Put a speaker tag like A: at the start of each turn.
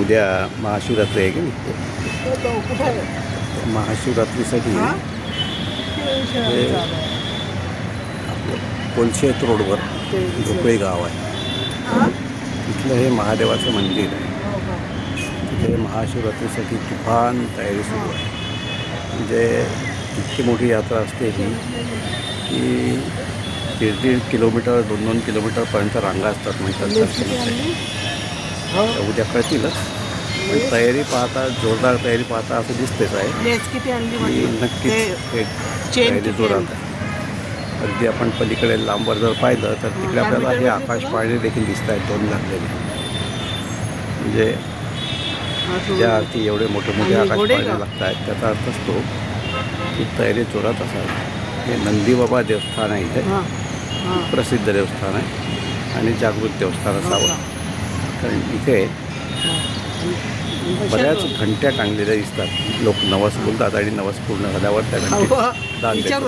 A: उद्या महाशिवरात्री आहे की नाही? महाशिवरात्रीसाठी.
B: हा?
A: हे कोलशेत रोडवर? झोपळे गाव आहे.
B: हा?
A: तिथलं हे महादेवाचं मंदिर आहे.
B: हो का?
A: तिथे महाशिवरात्रीसाठी तुफान तयारी सुरू आहे. म्हणजे इतकी मोठी यात्रा असते ही की दीड दीड किलोमीटर दोन दोन किलोमीटरपर्यंत रांगा असतात म्हणतात उद्या कळतीलच पण तयारी पाहता जोरदार तयारी पाहता असं दिसतेच आहे.
B: म्हटलं?
A: नक्कीच तयारी जोरात? आहे. अगदी आपण पलीकडे लांबवर जर पाहिलं तर तिकडे आपल्याला हे आकाश पाळणे देखील दिसत आहेत दोन लागलेले. म्हणजे ज्या अर्थी एवढे मोठे मोठे आकाश पाळणे? लागत आहेत त्याचा अर्थ असतो की तयारी जोरात असावी. हे नंदीबाबा देवस्थान आहे इथे. प्रसिद्ध देवस्थान आहे. आणि जागृत देवस्थान
B: हो
A: असावं? कारण इथे बऱ्याच घंट्या टांगलेल्या दिसतात लोक नवस बोलतात आणि नवस पूर्ण झाल्यावर त्या घंटी दान देतात.